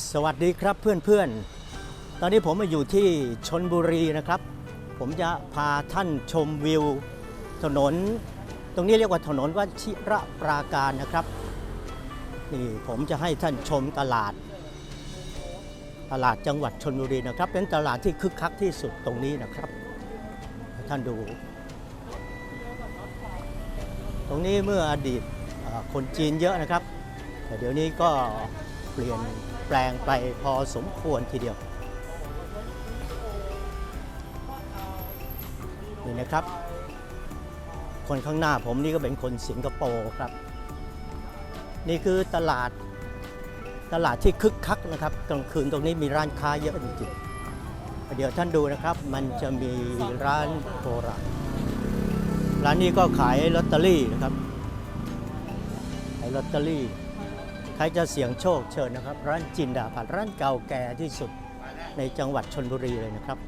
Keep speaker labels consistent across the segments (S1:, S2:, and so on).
S1: สวัสดีครับเพื่อนๆ ตอนนี้ผมมาอยู่ที่ชนบุรีนะครับ ผมจะพาท่านชมวิวถนน ตรงนี้เรียกว่าถนนวชิระปราการนะครับ นี่ผมจะให้ท่านชมตลาด ตลาดจังหวัดชนบุรีนะครับ เป็นตลาดที่คึกคักที่สุดตรงนี้นะครับ ท่านดู ตรงนี้เมื่ออดีตคนจีนเยอะนะครับ แต่เดี๋ยวนี้ก็เปลี่ยน ปลงไปพอสมควรทีเดียว นี่นะครับ คนข้างหน้าผมนี่ก็เป็นคนสิงคโปร์ครับ นี่คือตลาดตลาดที่คึกคักนะครับกลางคืนตรงนี้มีร้านค้าเยอะจริงๆเดี๋ยวท่านดูนะครับ มันจะมีร้านโบราณร้านนี้ก็ขายลอตเตอรี่นะครับขายลอตเตอรี่ รจะเสี่ยงโชคเชิญนะครับ ร้านจินดาผัดร้านเก่าแก่ที่สุดในจังหวัดชนบุรีเลยนะครับ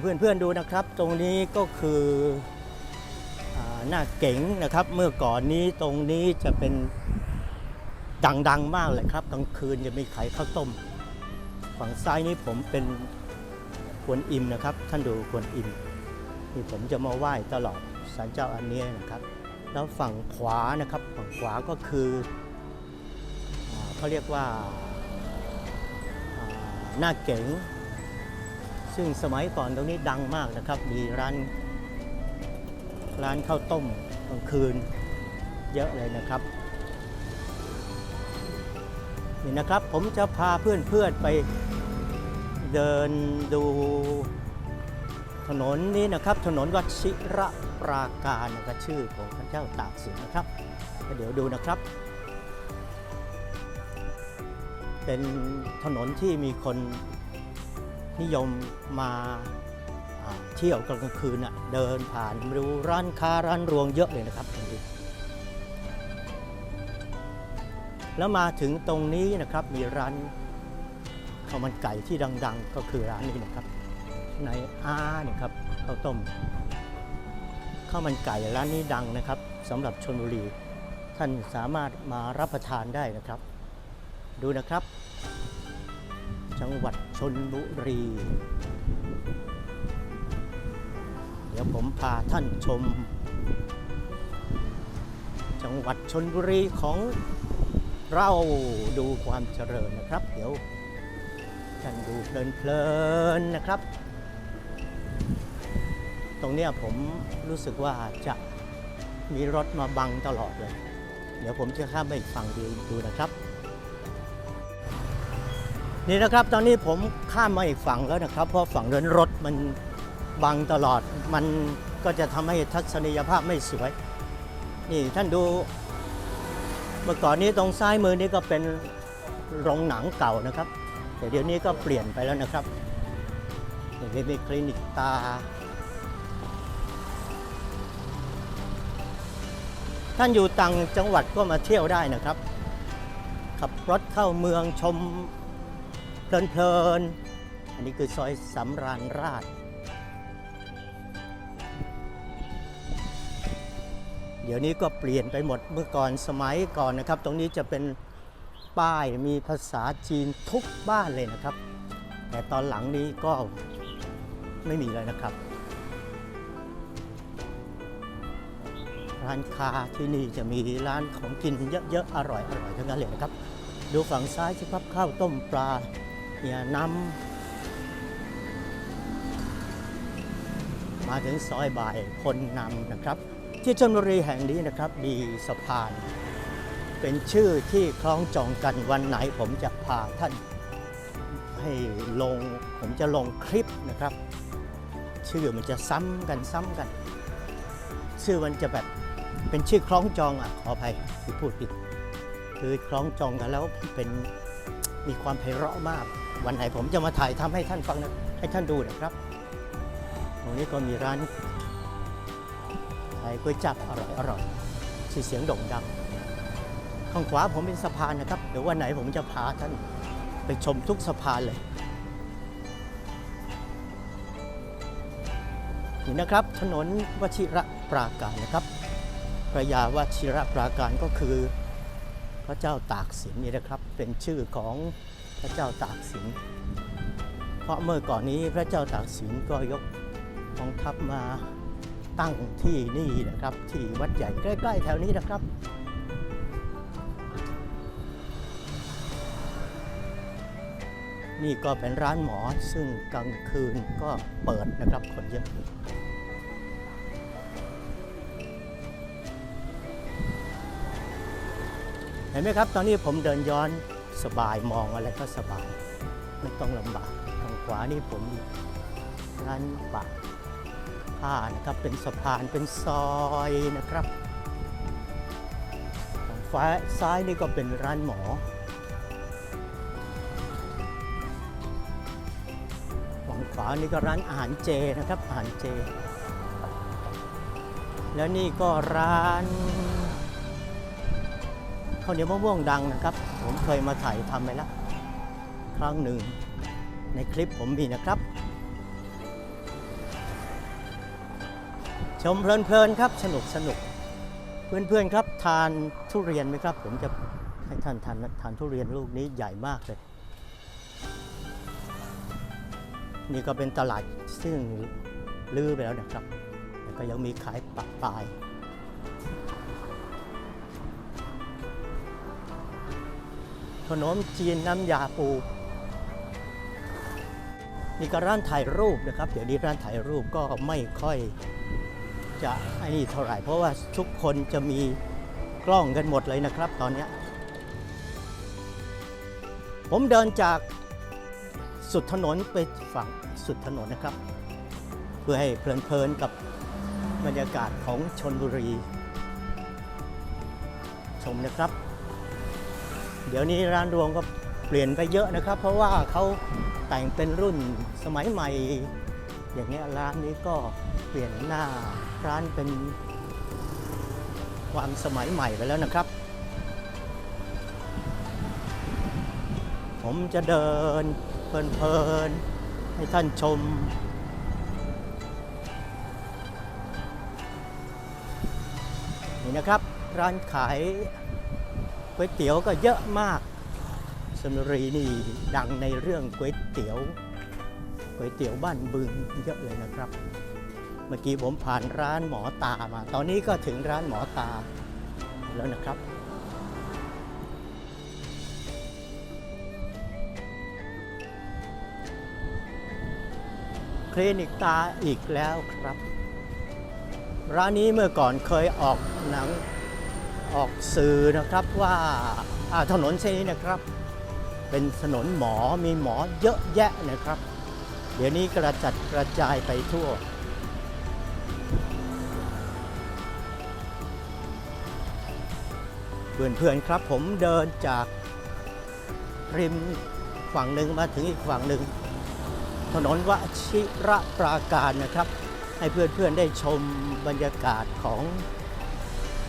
S1: เพื่อนๆดูนะครับ ตรงนี้ก็คืออหน้าเก๋งนะครับ เมื่อก่อนนี้ตรงนี้จะเป็นดังๆมากเลยครับกลางคืนจะมีขายข้าวต้ม ฝั่งซ้ายนี้ผมเป็นกวนอิมนะครับ ท่านดูกวนอิมนี่ผมจะมาไหว้ตลอดศาลเจ้าอันเนี้ยนะครับ แล้วฝั่งขวานะครับฝั่งขวาก็คือเขาเรียกว่าอ่าหน้าเก๋ง ซึ่งสมัยก่อนตรงนี้ดังมากนะครับ มีร้านร้านข้าวต้มกลางคืนเยอะเลยนะครับนี่นะครับผมจะพาเพื่อนๆไปเดินดู ถนนนี้นะครับถนนวชิระปราการนะครับชื่อของพระเจ้าตากสินนะครับเดี๋ยวดูนะครับ เป็นถนนที่มีคนนิยมมาเที่ยวกลางคืนเดินผ่านดูร้านค้าร้านรวงเยอะเลยนะครับตรงนี้แล้วมาถึงตรงนี้นะครับมีร้านข้าวมันไก่ที่ดัง ๆ ก็คือร้านนี้นะครับ ในอาเนี่ยครับข้าวต้มข้าวมันไก่ร้านนี้ดังนะครับสำหรับชนบุรี ท่านสามารถมารับประทานได้นะครับ ดูนะครับ จังหวัดชนบุรี เดี๋ยวผมพาท่านชม จังหวัดชนบุรีของเราดูความเจริญนะครับ เดี๋ยวท่านดูเพลินๆนะครับ ตรงเนี้ยผมรู้สึกว่าจะมีรถมาบังตลอดเลย เดี๋ยวผมจะข้ามไปอีกฝั่งดูดูนะครับ นี่นะครับตอนนี้ผมข้ามมาอีกฝั่งแล้วนะครับ เพราะฝั่งเดินรถมันบังตลอด มันก็จะทำให้ทัศนียภาพไม่สวย นี่ท่านดู เมื่อก่อนนี้ตรงซ้ายมือนี่ก็เป็นโรงหนังเก่านะครับ แต่เดี๋ยวนี้ก็เปลี่ยนไปแล้วนะครับเดี๋ยวนี้มีคลินิกตา ท่านอยู่ต่างจังหวัดก็มาเที่ยวได้นะครับ ขับรถเข้าเมืองชมเพลินๆ อันนี้คือซอยสำราญราช เดี๋ยวนี้ก็เปลี่ยนไปหมดเมื่อก่อนสมัยก่อนนะครับ ตรงนี้จะเป็นป้ายมีภาษาจีนทุกบ้านเลยนะครับ แต่ตอนหลังนี้ก็ไม่มีเลยนะครับ ร้านค้าที่นี่จะมีร้านของกินเยอะๆอร่อยๆทั้งนั้นเลยนะครับ ดูฝั่งซ้ายสิครับข้าวต้มปลาเนี่ยน้ำมาถึงซอยบ่ายคนนำนะครับ ที่ชลบุรีแห่งนี้นะครับมีสะพาน เป็นชื่อที่คล้องจองกันวันไหนผมจะพาท่านให้ลงผมจะลงคลิปนะครับ ชื่อมันจะซ้ำกันซ้ำกัน ชื่อมันจะแบบ เป็นชื่อคล้องจองอะขออภัยที่พูดผิด คือคล้องจองกันแล้วเป็นมีความไพเราะมาก วันไหนผมจะมาถ่ายทำให้ท่านฟังนะให้ท่านดูนะครับ ตรงนี้ก็มีร้านขายก๋วยจับอร่อยอร่อยชื่อเสียงโด่งดังข้างขวาผมเป็นสะพานนะครับ เดี๋ยววันไหนผมจะพาท่านไปชมทุกสะพานเลยนี่นะครับถนนวชิระปราการนะครับ พระยาวชิระปราการก็คือ พระเจ้าตากสินนี่นะครับ เป็นชื่อของพระเจ้าตากสิน เพราะเมื่อก่อนนี้พระเจ้าตากสินก็ยกกองทัพมาตั้งที่นี่นะครับ ที่วัดใหญ่ใกล้ ๆ แถวนี้นะครับนี่ก็เป็นร้านหมอซึ่งกลางคืนก็เปิดนะครับคนเยอะ ห็นไหมครับ ตอนนี้ผมเดินย้อนสบายมองอะไรก็สบาย ไม่ต้องลำบากทางขวานี่ผมร้านปักผ้านะครับเป็นสะพานเป็นซอยนะครับทางฟ้าซ้ายนี่ก็เป็นร้านหมอฝั่งขวานี่ก็ร้านอาหารเจนะครับอาหารเจ แล้วนี่ก็ร้าน ข้าวเหนียวมะม่วงดังนะครับ ผมเคยมาถ่ายทำไปแล้วครั้งหนึ่งในคลิปผมมีนะครับ ชมเพลินๆครับสนุกสนุกเพื่อนๆครับทานทุเรียนไหมครับ ผมจะให้ท่านทานทานทุเรียนลูกนี้ใหญ่มากเลย นี่ก็เป็นตลาดซึ่งลื้อไปแล้วนะครับแต่ก็ยังมีขายปักปลาย ขนมจีนน้ำยาปูนี่ก็ร้านถ่ายรูปนะครับ เดี๋ยวนี้ร้านถ่ายรูปก็ไม่ค่อยจะไอ้นี่เท่าไหร่ เพราะว่าทุกคนจะมีกล้องกันหมดเลยนะครับ ตอนนี้ ผมเดินจากสุดถนนไปฝั่งสุดถนนนะครับ เพื่อให้เพลินๆกับบรรยากาศของชนบุรี ชมนะครับ เดี๋ยวนี้ร้านรวงก็เปลี่ยนไปเยอะนะครับ เพราะว่าเขาแต่งเป็นรุ่นสมัยใหม่ อย่างเงี้ยร้านนี้ก็เปลี่ยนหน้าร้านเป็นความสมัยใหม่ไปแล้วนะครับ ผมจะเดินเพลินๆให้ท่านชมนี่นะครับ ร้านขาย ก๋วยเตี๋ยวก็เยอะมากชลบุรีนี่ดังในเรื่องก๋วยเตี๋ยวก๋วยเตี๋ยวบ้านบึงเยอะเลยนะครับ เมื่อกี้ผมผ่านร้านหมอตามา ตอนนี้ก็ถึงร้านหมอตาแล้วนะครับคลินิกตาอีกแล้วครับ ร้านนี้เมื่อก่อนเคยออกหนัง ออกสื่อนะครับว่าถนนเส้นนี้นะครับ เป็นถนนหมอมีหมอเยอะแยะนะครับ เดี๋ยวนี้กระจัดกระจายไปทั่ว เพื่อนๆครับผมเดินจากริมฝั่งหนึ่งมาถึงอีกฝั่งหนึ่ง ถนนวชิระปราการนะครับ ให้เพื่อนๆได้ชมบรรยากาศของ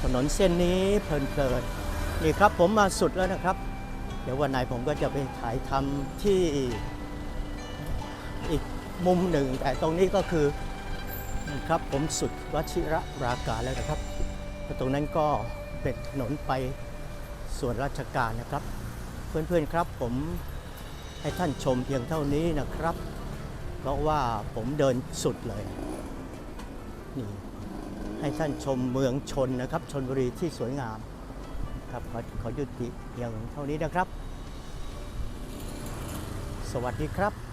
S1: ถนนเส้นนี้เพลินๆนี่ครับผมมาสุดแล้วนะครับ เดี๋ยววันไหนผมก็จะไปถ่ายทำที่อีกมุมหนึ่ง แต่ตรงนี้ก็คือนี่ครับผมสุดวชิระราการแล้วนะครับแล้วตรงนั้นก็เป็นถนนไปส่วนราชการนะครับ เพื่อนๆครับผมให้ท่านชมเพียงเท่านี้นะครับ เพราะว่าผมเดินสุดเลยนี่ ให้ท่านชมเมืองชนนะครับชนบุรีที่สวยงามครับขอขอยุติเพียงเท่านี้นะครับ สวัสดีครับ